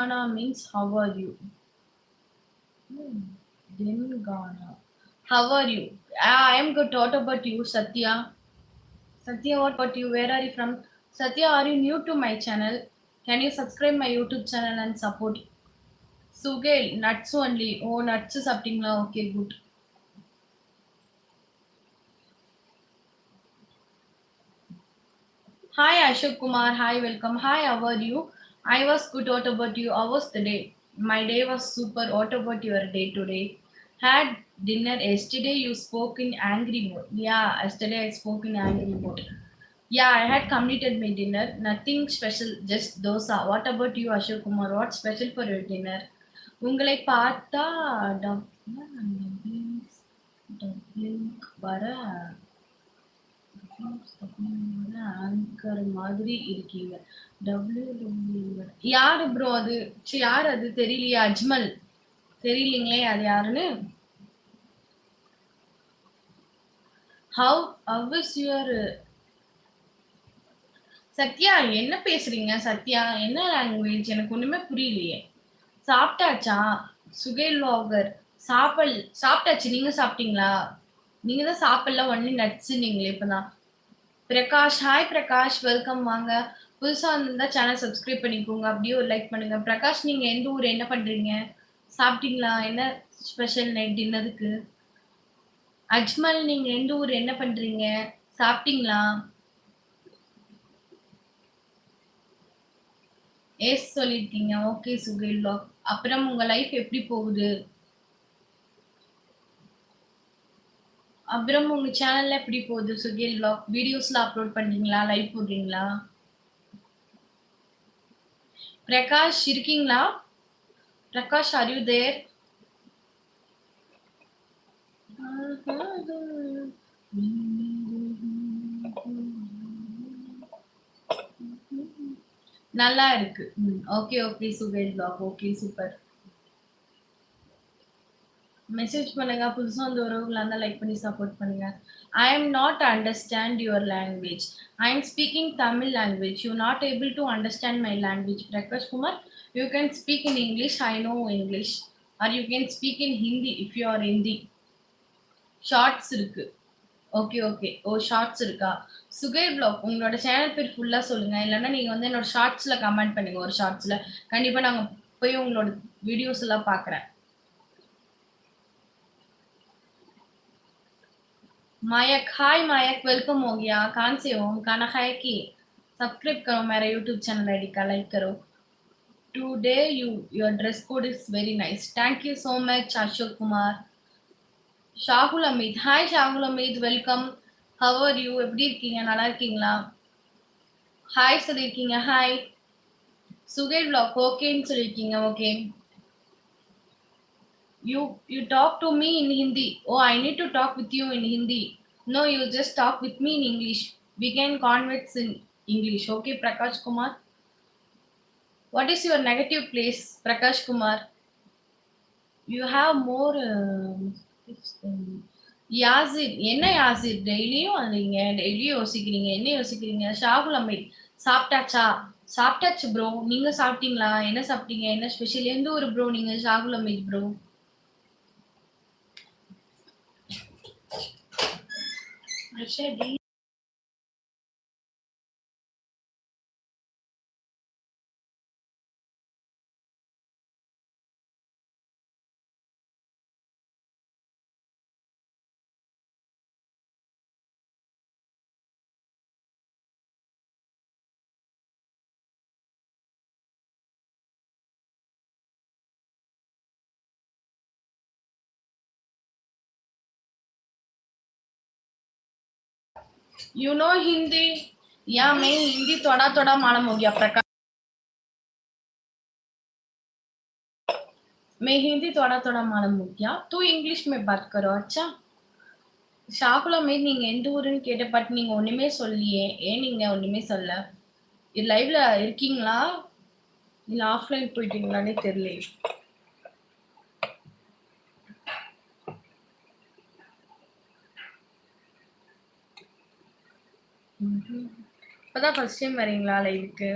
Ghana means how are you? Hmm, Then Ghana. How are you? Ah, I am good. What about you, Satya? Satya, what about you? Where are you from? Satya, are you new to my channel? Can you subscribe my YouTube channel and support? Sugail, nuts only. Oh, nuts சாப்பிட்டீங்களா okay good Hi Ashok Kumar. Hi, welcome. Hi, how are you? I was good. What about you? How was the day? My day was super. What about your day today? Had dinner yesterday. You spoke in angry mode. Yeah, yesterday I spoke in angry mode. Yeah, I had completed my dinner. Nothing special, just dosa. What about you, Ashok Kumar? What's special for your dinner? உங்களை பார்த்தா டப்ளிங்க் வர anchor மாதிரி இருக்கீங்க. W யாரு bro அது? யார் அது? தெரியலையா அஜ்மல். தெரியலீங்களே அது யாருன்னு? How how is your Sathya என்ன பேசுறீங்க சத்யா? என்ன லாங்குவேஜ் எனக்கு ஒண்ணுமே புரியலையே. சாப்பிட்டாச்சா? சுகேல் வாகர் சாப்பல் சாப்பிட்டாச்சு. நீங்க சாப்பிட்டீங்களா? நீங்க தான் சாப்பிடல ஒன்லி நட்ஸ் இப்பதான். பிரகாஷ் ஹாய் பிரகாஷ் வெல்கம் வாங்க. புதுசாக வந்திருந்தா சேனல் சப்ஸ்கிரைப் பண்ணிக்கோங்க. அப்படியே ஒரு லைக் பண்ணுங்க. பிரகாஷ் நீங்க எந்த ஊர் என்ன பண்றீங்க? சாப்பிட்டீங்களா? என்ன ஸ்பெஷல் நைட் டின்னருக்கு அஜ்மல் நீங்க எந்த ஊர் என்ன பண்றீங்க? சாப்பிட்டீங்களா? எஸ் சொல்லியிருக்கீங்க. ஓகே சுகேல் லாக் அப்புறம் உங்க லைஃப் எப்படி போகுது? அப்புறம் உங்க சேனல்ல எப்படி போகுது? சுகில் வ்ளாக் வீடியோஸ்ல அப்லோட் பண்றீங்களா? லைவ் போடுறீங்களா? பிரகாஷ் இருக்கீங்களா? பிரகாஷ் ஆர் யூ தேர் நல்லா இருக்கு. Okay okay Sukel blog okay super message பண்ணுங்க. புதுசாக வந்து உறவுகளாக இருந்தால் லைக் பண்ணி சப்போர்ட் பண்ணுங்க. I am not understand your language I am speaking Tamil language you not able to understand my language Prakash Kumar you can speak in English I know English are you can speak in Hindi if you are Hindi shorts இருக்கு. Okay okay oh shorts இருக்கா? Sukai block உங்களோட channel பேர் ஃபுல்லாக சொல்லுங்க. இல்லைன்னா நீங்கள் வந்து என்னோட ஷார்ட்ஸில் கமெண்ட் பண்ணுங்க ஒரு ஷார்ட்ஸில் கண்டிப்பாக நாங்கள் போய் உங்களோட வீடியோஸ் எல்லாம் பார்க்குறேன் मायक हाय मायक वेलकम हो गया कहाँ से हो खाना खाया कि सब्सक्राइब करो मेरा यूट्यूब चैनल आईडी का लाइक करो today you your dress code is very nice thank you so much Ashok Kumar Shahul Hameed hi Shahul Hameed welcome how are you எப்படி இருக்கீங்க நல்லா இருக்கீங்களா ஹாய் சொல்லியிருக்கீங்க ஹாய் சுகேல் வ்ளாக் ஓகேன்னு சொல்லியிருக்கீங்க okay you you talk to me in hindi oh i need to talk with you in hindi no you just talk with me in english we can converse in english okay prakash kumar what is your negative place prakash kumar you have more Yasir என்ன யாசிர் டெய்லியும் வந்தீங்க டெய்லியும் யோசிக்கிறீங்க என்ன யோசிக்கிறீங்க ஷாகுல் அமீத் சாப்பிட்டாச்சா சாப்பிட்டாச்சு bro நீங்க சாப்பிட்டீங்களா என்ன சாப்பிட்டீங்க என்ன ஸ்பெஷல் எந்த ஒரு ப்ரோ நீங்க Shahul Ameed bro I sure. You know Hindi? या मैं हिंदी थोड़ा थोड़ा मालूम हो गया प्रकाश मैं हिंदी थोड़ा थोड़ा मालूम हो गया तू इंग्लिश में बात करो अच्छा ஷாகுலா மீது நீங்க எந்த ஊருன்னு கேட்ட பட் நீங்க ஒண்ணுமே சொல்லியே ஏன் நீங்க ஒண்ணுமே சொல்ல இது லைவ்ல இருக்கீங்களா இல்ல ஆஃப்லைன் போயிட்டீங்களானே தெரியல இப்பதான் ஃபர்ஸ்ட் டைம் வரீங்களா லைவுக்கு